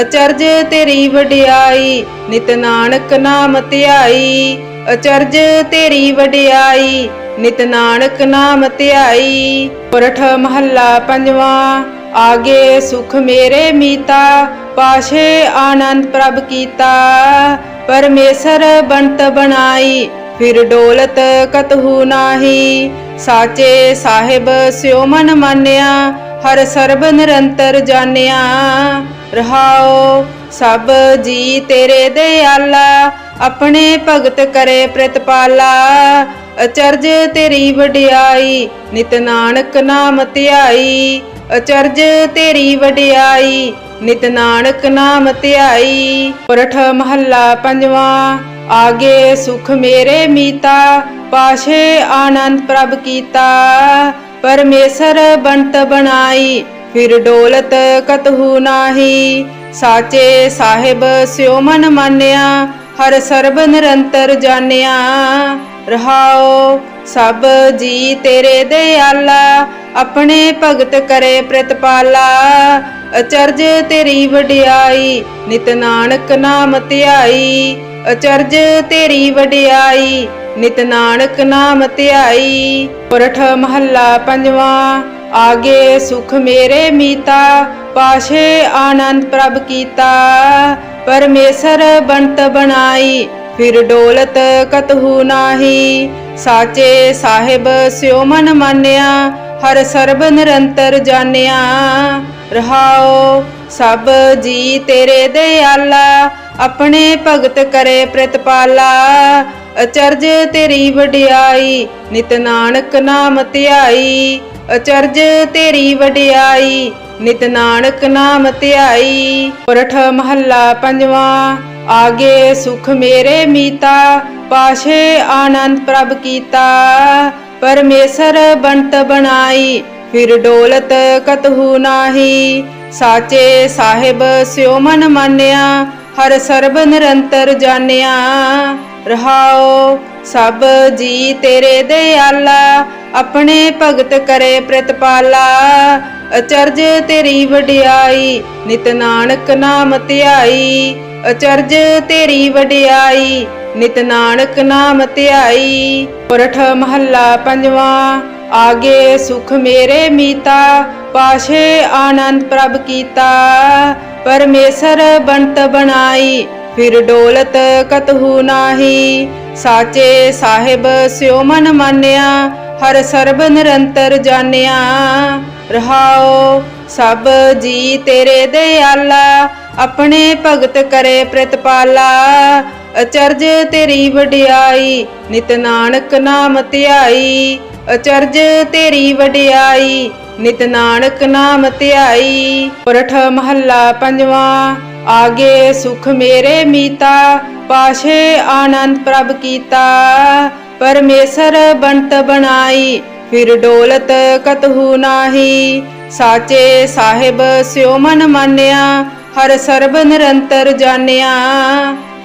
ਅਚਰਜ ਤੇਰੀ ਵਡਿਆਈ, ਨਿਤ ਨਾਨਕ ਨਾਮ ਧਿਆਈ। ਅਚਰਜ ਤੇਰੀ ਵਡਿਆਈ, ਨਿਤ ਨਾਨਕ ਨਾਮ ਧਿਆਈ। ਪੁਰਠ ਮਹੱਲਾ ਪੰਜਵਾਂ। ਆਗੇ ਸੁਖ ਮੇਰੇ ਮੀਤਾ, ਪਾਸ਼ੇ ਆਨੰਦ ਪ੍ਰਭ ਕੀਤਾ। ਪਰਮੇਸ਼ਰ ਬੰਤ ਬਣਾਈ, ਫਿਰ ਡੋਲਤ ਕਤਹੂ ਨਾਹੀ। ਸਾਚੇ ਸਾਹਿਬ ਸਿਉ ਮਨ ਮਾਨਿਆ, ਹਰ ਸਰਬ ਨਿਰੰਤਰ ਜਾਣਿਆ। ਰਹਾਓ, ਸਭ ਜੀ ਤੇਰੇ ਦਿਆਲਾ, ਆਪਣੇ ਭਗਤ ਕਰੇ ਪ੍ਰਤਪਾਲਾ। ਅਚਰਜ ਤੇਰੀ ਵਡਿਆਈ, ਨਿਤ ਨਾਨਕ ਨਾਮ ਧਿਆਈ। ਅਚਰਜ ਤੇਰੀ ਵਡਿਆਈ, ਨਿਤ ਨਾਨਕ ਨਾਮ ਧਿਆਈ। ਪੁਰਠ ਮਹੱਲਾ ਪੰਜਵਾਂ, ਆਗੇ ਸੁਖ ਮੇਰੇ ਮੀਤਾ, ਪਾਸ਼ੇ ਆਨੰਦ ਪ੍ਰਭ ਕੀਤਾ। ਪਰਮੇਸ਼ਰ ਬੰਤ ਬਣਾਈ, ਫਿਰ ਡੋਲਤ ਕਤਹੂ ਨਾਹੀ। ਸਾਚੇ ਸਾਹਿਬ ਸਿਉ ਮਨ ਮਾਨਿਆ, ਹਰ ਸਰਬ ਨਿਰੰਤਰ ਜਾਣਿਆ। ਰਹਾਓ, ਸਭ ਜੀ ਤੇਰੇ ਦਿਆਲਾ ਆਪਣੇ ਭਗਤ ਕਰੇ ਪ੍ਰਤਪਾਲਾ, ਅਚਰਜ ਤੇਰੀ ਵਡਿਆਈ, ਨਿਤ ਨਾਨਕ ਨਾਮ ਧਿਆਈ। ਅਚਰਜ ਤੇਰੀ ਵਡਿਆਈ, ਨਿਤ ਨਾਨਕ ਨਾਮ ਧਿਆਈ। ਪੁਰਠ ਮਹੱਲਾ ਪੰਜਵਾਂ, ਆਗੇ ਸੁਖ ਮੇਰੇ ਮੀਤਾ, ਪਾਸ਼ੇ ਆਨੰਦ ਪ੍ਰਭ ਕੀਤਾ। ਪਰਮੇਸ਼ਰ ਬੰਤ ਬਣਾਈ, ਫਿਰ ਡੋਲਤ ਕਤਹੂ ਨਾਹੀ। ਸਾਚੇ ਸਾਹਿਬ ਸਿਓ ਮਨ ਮੰਨਿਆ ਹਰ ਸਰਬ ਨਿਰੰਤਰ ਜਾਣਿਆ, ਰਹਾਓ ਸਭ ਜੀ ਤੇਰੇ ਦਿਆਲਾ, ਆਪਣੇ ਭਗਤ ਕਰੇ ਪ੍ਰਤਪਾਲਾ। ਅਚਰਜ ਤੇਰੀ ਵਡਿਆਈ, ਨਿਤ ਨਾਨਕ ਨਾਮ ਧਿਆਈ। ਅਚਰਜ ਤੇਰੀ ਵਡਿਆਈ, ਨਿਤ ਨਾਨਕ ਨਾਮ ਧਿਆਈ। ਪੁਰਠ ਮਹੱਲਾ ਪੰਜਵਾਂ, ਆਗੇ ਸੁਖ ਮੇਰੇ ਮੀਤਾ, ਪਾਸ਼ੇ ਆਨੰਦ ਪ੍ਰਭ ਕੀਤਾ। ਪਰਮੇਸ਼ਰ ਬੰਤ ਬਣਾਈ, ਫਿਰ ਡੋਲਤ ਕਤਹੂ ਨਾਹੀ। ਸਾਚੇ ਸਾਹਿਬ ਸਿਓ ਮਨ ਮੰਨਿਆ, ਹਰ ਸਰਬ ਨਿਰੰਤਰ ਜਾਣਿਆ। ਰਹਾਓ ਸਭ ਜੀ ਤੇਰੇ ਦਿਆਲਾ, ਆਪਣੇ ਭਗਤ ਕਰੇ ਪ੍ਰਤਪਾਲਾ। ਅਚਰਜ ਤੇਰੀ ਵਡਿਆਈ, ਨਿਤ ਨਾਨਕ ਨਾਮ ਧਿਆਈ। ਅਚਰਜ ਤੇਰੀ ਵਡਿਆਈ ਨਿਤ ਨਾਨਕ ਨਾਮ ਧਿਆਈ ਪੁਰਠ ਮਹੱਲਾ ਪੰਜਵਾਂ, ਆਗੇ ਸੁਖ ਮੇਰੇ ਮੀਤਾ, ਪਾਸ਼ੇ ਆਨੰਦ ਪ੍ਰਭ ਕੀਤਾ। ਪਰਮੇਸ਼ਰ ਬੰਤ ਬਣਾਈ, ਫਿਰ ਡੋਲਤ ਕਤਹੂ ਨਾਹੀ। ਸਾਚੇ ਸਾਹਿਬ ਸਿਓ ਮਨ ਮੰਨਿਆ, ਹਰ ਸਰਬ ਨਿਰੰਤਰ ਜਾਣਿਆ। ਰਹਾਓ ਸਭ ਜੀ ਤੇਰੇ ਦੇ ਆਲਾ ਆਪਣੇ ਭਗਤ ਕਰੇ ਪ੍ਰਤਪਾਲਾ। ਅਚਰਜ ਤੇਰੀ ਵਡਿਆਈ, ਨਿਤ ਨਾਨਕ ਨਾਮ ਧਿਆਈ। ਅਚਰਜ ਤੇਰੀ ਵਡਿਆਈ, ਨਿਤ ਨਾਨਕ ਨਾਮ ਧਿਆਈ। ਪੁਰਠ ਮਹੱਲਾ ਪੰਜਵਾਂ, ਆਗੇ ਸੁਖ ਮੇਰੇ ਮੀਤਾ, ਪਾਸ਼ੇ ਆਨੰਦ ਪ੍ਰਭ ਕੀਤਾ। ਪਰਮੇਸ਼ਰ ਬੰਤ ਬਣਾਈ, ਫਿਰ ਡੋਲਤ ਕਤਹੂ ਨਾਹੀ। ਸਾਚੇ ਸਾਹਿਬ ਸਿਓ ਮਨ ਮੰਨਿਆ, ਹਰ ਸਰਬ ਨਿਰੰਤਰ ਜਾਣਿਆ।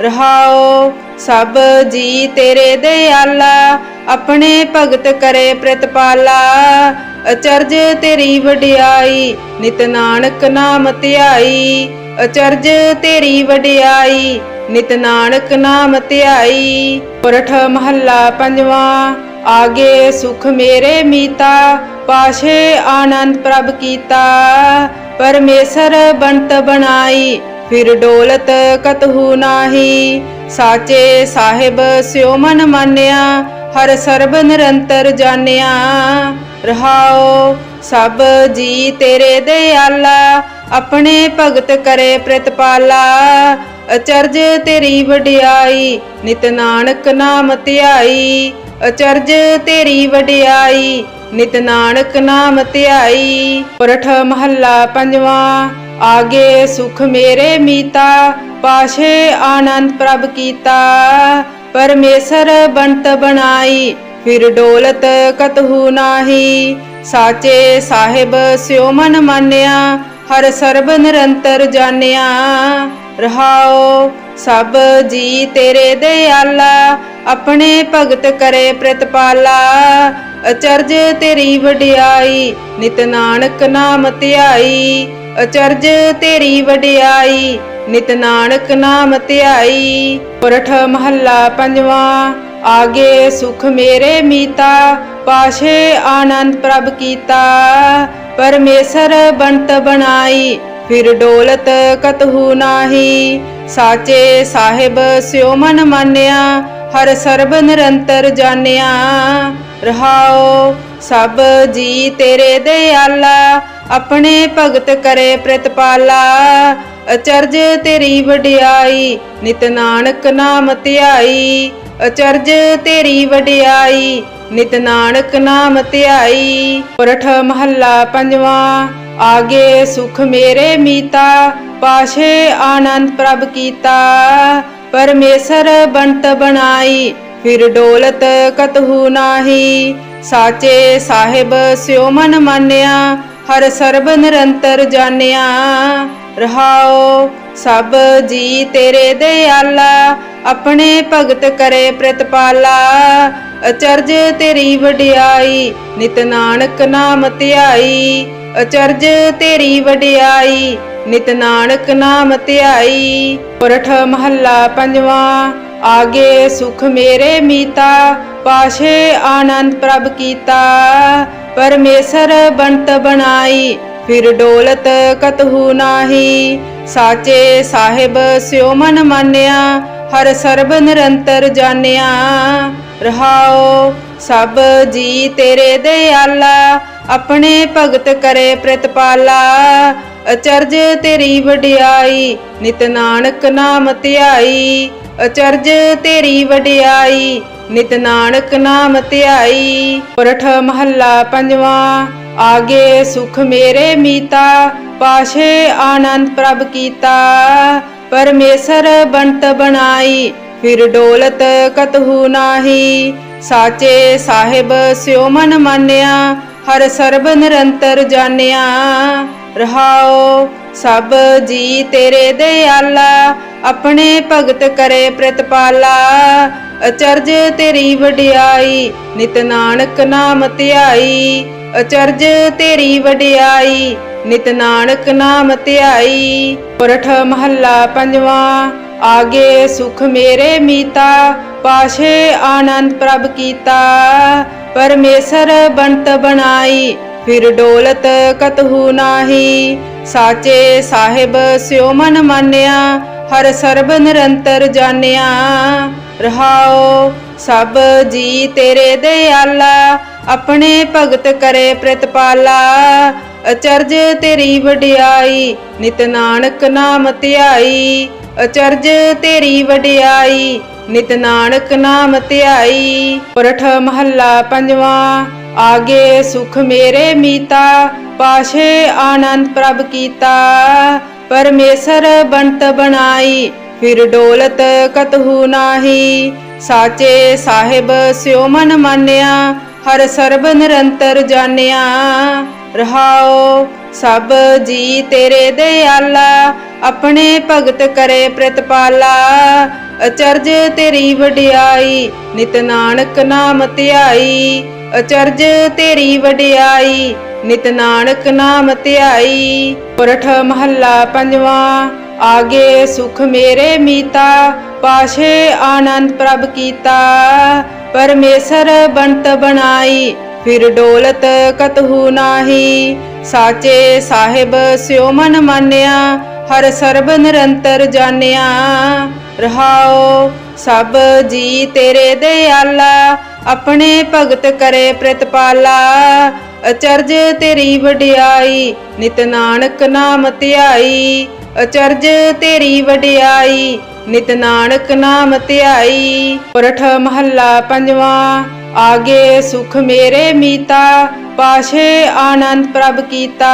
ਰਹਾਓ, ਸਭ ਜੀ ਤੇਰੇ ਦਿਆਲਾ, ਆਪਣੇ ਭਗਤ ਕਰੇ ਪ੍ਰਤਪਾਲਾ। ਅਚਰਜ ਤੇਰੀ ਵਡਿਆਈ, ਨਿਤ ਨਾਨਕ ਨਾਮ ਧਿਆਈ। ਅਚਰਜ ਤੇਰੀ ਵਡਿਆਈ, ਨਿਤ ਨਾਨਕ ਨਾਮ ਧਿਆਈ। ਪੁਰਠ ਮਹੱਲਾ ਪੰਜਵਾਂ, ਆਗੇ ਸੁਖ ਮੇਰੇ ਮੀਤਾ, ਪਾਸ਼ੇ ਆਨੰਦ ਪ੍ਰਭ ਕੀਤਾ। ਪਰਮੇਸ਼ਰ ਬੰਤ ਬਣਾਈ ਫਿਰ ਡੋਲਤ ਕਤਹੂ ਨਾਹੀ। ਸਾਚੇ ਸਾਹਿਬ ਸਿਓ ਮਨ ਮੰਨਿਆ, ਹਰ ਸਰਬ ਨਿਰੰਤਰ ਜਾਣਿਆ। ਰਹਾਓ ਸਭ ਜੀ ਤੇਰੇ ਦਿਆਲਾ, ਆਪਣੇ ਭਗਤ ਕਰੇ ਪ੍ਰਤਪਾਲਾ। ਅਚਰਜ ਤੇਰੀ ਵਡਿਆਈ, ਨਿਤ ਨਾਨਕ ਨਾਮ ਧਿਆਈ। ਅਚਰਜ ਤੇਰੀ ਵਡਿਆਈ, ਨਿਤ ਨਾਨਕ ਨਾਮ ਧਿਆਈ। ਪੁਰਠ ਮਹੱਲਾ ਪੰਜਵਾਂ। ਆਗੇ ਸੁਖ ਮੇਰੇ ਮੀਤਾ, ਪਾਸ਼ੇ ਆਨੰਦ ਪ੍ਰਭ ਕੀਤਾ। ਪਰਮੇਸ਼ਰ ਬੰਤ ਬਣਾਈ, ਫਿਰ ਡੋਲਤ ਕਤਹੂ ਨਾਹੀ। ਸਾਚੇ ਸਾਹਿਬ ਸਿਓ ਮਨ ਮੰਨਿਆ, ਹਰ ਸਰਬ ਨਿਰੰਤਰ ਜਾਣਿਆ। ਰਹਾਓ, ਸਭ ਜੀ ਤੇਰੇ ਦਿਆਲਾ, ਆਪਣੇ ਭਗਤ ਕਰੇ ਪ੍ਰਤਪਾਲਾ। ਅਚਰਜ ਤੇਰੀ ਵਡਿਆਈ, ਨਿਤ ਨਾਨਕ ਨਾਮ ਧਿਆਈ। ਅਚਰਜ ਤੇਰੀ ਵਡਿਆਈ, ਨਿਤ ਨਾਨਕ ਨਾਮ ਧਿਆਈ। ਪੁਰਠ ਮਹੱਲਾ ਪੰਜਵਾਂ, ਆਗੇ ਸੁਖ ਮੇਰੇ ਮੀਤਾ, ਪਾਸ਼ੇ ਆਨੰਦ ਪ੍ਰਭ ਕੀਤਾ। ਪਰਮੇਸ਼ਰ ਬੰਤ ਬਣਾਈ, ਫਿਰ ਡੋਲਤ ਕਤਹੂ ਨਾਹੀ। ਸਾਚੇ ਸਾਹਿਬ ਸਿਓ ਮਨ ਮੰਨਿਆ, ਹਰ ਸਰਬ ਨਿਰੰਤਰ ਜਾਣਿਆ। ਰਹਾਓ ਸਭ ਜੀ ਤੇਰੇ ਦਿਆਲਾ ਆਪਣੇ ਭਗਤ ਕਰੇ ਪ੍ਰਤਪਾਲਾ। ਅਚਰਜ ਤੇਰੀ ਵਡਿਆਈ, ਨਿਤ ਨਾਨਕ ਨਾਮ ਧਿਆਈ। ਅਚਰਜ ਤੇਰੀ ਵਡਿਆਈ, ਨਿਤ ਨਾਨਕ ਨਾਮ ਧਿਆਈ। ਪੁਰਠ ਮਹੱਲਾ ਪੰਜਵਾਂ, ਆਗੇ ਸੁਖ ਮੇਰੇ ਮੀਤਾ। ਪਾਸ਼ੇ ਆਨੰਦ ਪ੍ਰਭ ਕੀਤਾ। ਪਰਮੇਸ਼ਰ ਬੰਤ ਬਣਾਈ, ਫਿਰ ਡੋਲਤ ਕਤਹੂ ਨਾਹੀ। ਸਾਚੇ ਸਾਹਿਬ ਸਿਓ ਮਨ ਮੰਨਿਆ ਹਰ ਸਰਬ ਨਿਰੰਤਰ ਜਾਣਿਆ ਰਹਾਓ ਸਭ ਜੀ ਤੇਰੇ ਦਿਆਲਾ, ਆਪਣੇ ਭਗਤ ਕਰੇ ਪ੍ਰਤਪਾਲਾ। ਅਚਰਜ ਤੇਰੀ ਵਡਿਆਈ, ਨਿਤ ਨਾਨਕ ਨਾਮ ਧਿਆਈ। ਅਚਰਜ ਤੇਰੀ ਵਡਿਆਈ, ਨਿਤ ਨਾਨਕ ਨਾਮ ਧਿਆਈ। ਪੁਰਠ ਮਹੱਲਾ ਪੰਜਵਾਂ, ਆਗੇ ਸੁਖ ਮੇਰੇ ਮੀਤਾ, ਪਾਸ਼ੇ ਆਨੰਦ ਪ੍ਰਭ ਕੀਤਾ। ਪਰਮੇਸ਼ਰ ਬੰਤ ਬਣਾਈ, ਫਿਰ ਡੋਲਤ ਕਤਹੂ ਨਾਹੀ। ਸਾਚੇ ਸਾਹਿਬ ਸਿਉ ਮਨ ਮੰਨਿਆ, ਹਰ ਸਰਬ ਨਿਰੰਤਰ ਜਾਣਿਆ। ਰਹਾਓ ਸਭ ਜੀ ਤੇਰੇ ਦਿਆਲਾ, ਆਪਣੇ ਭਗਤ ਕਰੇ ਪ੍ਰਤਪਾਲਾ। ਅਚਰਜ ਤੇਰੀ ਵਡਿਆਈ, ਨਿਤ ਨਾਨਕ ਨਾਮ ਧਿਆਈ। ਅਚਰਜ ਤੇਰੀ ਵਡਿਆਈ ਨਿਤ ਨਾਨਕ ਨਾਮ ਧਿਆਈ, ਪੁਰਠ ਮਹੱਲਾ ਪੰਜਵਾਂ, ਆਗੇ ਸੁਖ ਮੇਰੇ ਮੀਤਾ, ਪਾਸ਼ੇ ਆਨੰਦ ਪ੍ਰਭ ਕੀਤਾ। ਪਰਮੇਸ਼ਰ ਬੰਤ ਬਣਾਈ, ਫਿਰ ਡੋਲਤ ਕਤਹੂ ਨਾਹੀ। ਸਾਚੇ ਸਾਹਿਬ ਸਿਉ ਮਨ ਮੰਨਿਆ, ਹਰ ਸਰਬ ਨਿਰੰਤਰ ਜਾਣਿਆ। ਰਹਾਓ ਸਭ ਜੀ ਤੇਰੇ ਦਿਆਲਾ ਆਪਣੇ ਭਗਤ ਕਰੇ ਪ੍ਰਤਪਾਲਾ। ਅਚਰਜ ਤੇਰੀ ਵਡਿਆਈ, ਨਿਤ ਨਾਨਕ ਨਾਮ ਧਿਆਈ। ਅਚਰਜ ਤੇਰੀ ਵਡਿਆਈ, ਨਿਤ ਨਾਨਕ ਨਾਮ ਧਿਆਈ। ਪੁਰਠ ਮਹੱਲਾ ਪੰਜਵਾਂ, ਆਗੇ ਸੁਖ ਮੇਰੇ ਮੀਤਾ, ਪਾਸ਼ੇ ਆਨੰਦ ਪ੍ਰਭ ਕੀਤਾ। ਪਰਮੇਸ਼ਰ ਬੰਤ ਬਣਾਈ ਫਿਰ ਡੋਲਤ ਕਤਹੂ ਨਾਹੀ। ਸਾਚੇ ਸਾਹਿਬ ਸਿਉ ਮਨ ਮੰਨਿਆ, ਹਰ ਸਰਬ ਨਿਰੰਤਰ ਜਾਣਿਆ। ਰਹਾਓ ਸਭ ਜੀ ਤੇਰੇ ਦਿਆਲਾ, ਆਪਣੇ ਭਗਤ ਕਰੇ ਪ੍ਰਤਪਾਲਾ। ਅਚਰਜ ਤੇਰੀ ਵਡਿਆਈ, ਨਿਤ ਨਾਨਕ ਨਾਮ ਧਿਆਈ। ਅਚਰਜ ਤੇਰੀ ਵਡਿਆਈ, ਨਿਤ ਨਾਨਕ ਨਾਮ ਧਿਆਈ। ਪੁਰਠ ਮਹੱਲਾ ਪੰਜਵਾਂ। ਆਗੇ ਸੁਖ ਮੇਰੇ ਮੀਤਾ, ਪਾਸ਼ੇ ਆਨੰਦ ਪ੍ਰਭ ਕੀਤਾ। ਪਰਮੇਸ਼ਰ ਬੰਤ ਬਣਾਈ, ਫਿਰ ਡੋਲਤ ਕਤਹੂ ਨਾਹੀ। ਸਾਚੇ ਸਾਹਿਬ ਸਿਉ ਮਨ ਮੰਨਿਆ, ਹਰ ਸਰਬ ਨਿਰੰਤਰ ਜਾਣਿਆ। ਰਹਾਓ ਸਭ ਜੀ ਤੇਰੇ ਦਿਆਲਾ, ਆਪਣੇ ਭਗਤ ਕਰੇ ਪ੍ਰਤਪਾਲਾ। ਅਚਰਜ ਤੇਰੀ ਵਡਿਆਈ, ਨਿਤ ਨਾਨਕ ਨਾਮ ਧਿਆਈ। ਅਚਰਜ ਤੇਰੀ ਵਡਿਆਈ, ਨਿਤ ਨਾਨਕ ਨਾਮ ਧਿਆਈ। ਪੁਰਠ ਮਹੱਲਾ ਪੰਜਵਾਂ, ਆਗੇ ਸੁਖ ਮੇਰੇ ਮੀਤਾ, ਪਾਸ਼ੇ ਆਨੰਦ ਪ੍ਰਭ ਕੀਤਾ। ਪਰਮੇਸ਼ਰ ਬੰਤ ਬਣਾਈ, ਫਿਰ ਡੋਲਤ ਕਤਹੂ ਨਾਹੀ। ਸਾਚੇ ਸਾਹਿਬ ਸਿਉ ਮਨ ਮੰਨਿਆ, ਹਰ ਸਰਬ ਨਿਰੰਤਰ ਜਾਣਿਆ। ਰਹਾਓ ਸਭ ਜੀ ਤੇਰੇ ਦਿਆਲਾ ਆਪਣੇ ਭਗਤ ਕਰੇ ਪ੍ਰਤਪਾਲਾ, ਅਚਰਜ ਤੇਰੀ ਵਡਿਆਈ, ਨਿਤ ਨਾਨਕ ਨਾਮ ਧਿਆਈ। ਅਚਰਜ ਤੇਰੀ ਵਡਿਆਈ, ਨਿਤ ਨਾਨਕ ਨਾਮ ਧਿਆਈ। ਪੁਰਠ ਮਹੱਲਾ ਪੰਜਵਾਂ, ਆਗੇ ਸੁਖ ਮੇਰੇ ਮੀਤਾ, ਪਾਸ਼ੇ ਆਨੰਦ ਪ੍ਰਭ ਕੀਤਾ।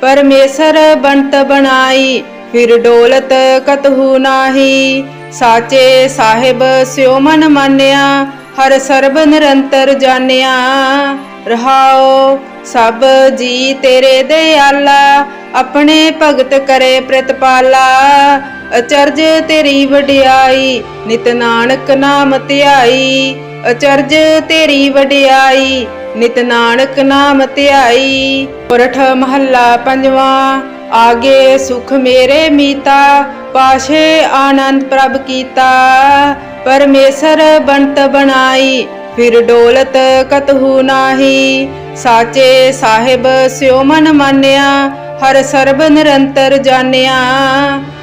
ਪਰਮੇਸ਼ਰ ਬੰਤ ਬਣਾਈ, ਫਿਰ ਡੋਲਤ ਕਤਹੂ ਨਾਹੀ। ਸਾਚੇ ਸਾਹਿਬ ਸਿਉ ਮਨ ਮਾਨਿਆ ਹਰ ਸਰਬ ਨਿਰੰਤਰ ਜਾਣਿਆ ਰਹਾਓ ਸਭ ਜੀ ਤੇਰੇ ਦਿਆਲਾ, ਆਪਣੇ ਭਗਤ ਕਰੇ ਪ੍ਰਤਪਾਲਾ। ਅਚਰਜ ਤੇਰੀ ਵਡਿਆਈ, ਨਿਤ ਨਾਨਕ ਨਾਮ ਧਿਆਈ। ਅਚਰਜ ਤੇਰੀ ਵਡਿਆਈ, ਨਿਤ ਨਾਨਕ ਨਾਮ ਧਿਆਈ। ਪੁਰਠ ਮਹੱਲਾ ਪੰਜਵਾਂ, ਆਗੇ ਸੁਖ ਮੇਰੇ ਮੀਤਾ, ਪਾਸ਼ੇ ਆਨੰਦ ਪ੍ਰਭ ਕੀਤਾ। ਪਰਮੇਸ਼ਰ ਬਣਤ ਬਣਾਈ, ਫਿਰ ਡੋਲਤ ਕਤਹੂ ਨਾਹੀ। ਸਾਚੇ ਸਾਹਿਬ ਸਿਉ ਮਨ ਮੰਨਿਆ, ਹਰ ਸਰਬ ਨਿਰੰਤਰ ਜਾਣਿਆ।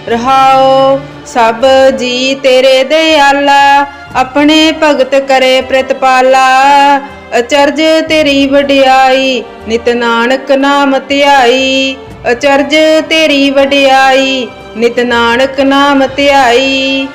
ਰਹਾਓ ਸਭ ਜੀ ਤੇਰੇ ਦਿਆਲਾ, ਆਪਣੇ ਭਗਤ ਕਰੇ ਪ੍ਰਤਪਾਲਾ। ਅਚਰਜ ਤੇਰੀ ਵਡਿਆਈ, ਨਿਤ ਨਾਨਕ ਨਾਮ ਧਿਆਈ। ਅਚਰਜ ਤੇਰੀ ਵਡਿਆਈ, ਨਿਤ ਨਾਨਕ ਨਾਮ ਧਿਆਈ।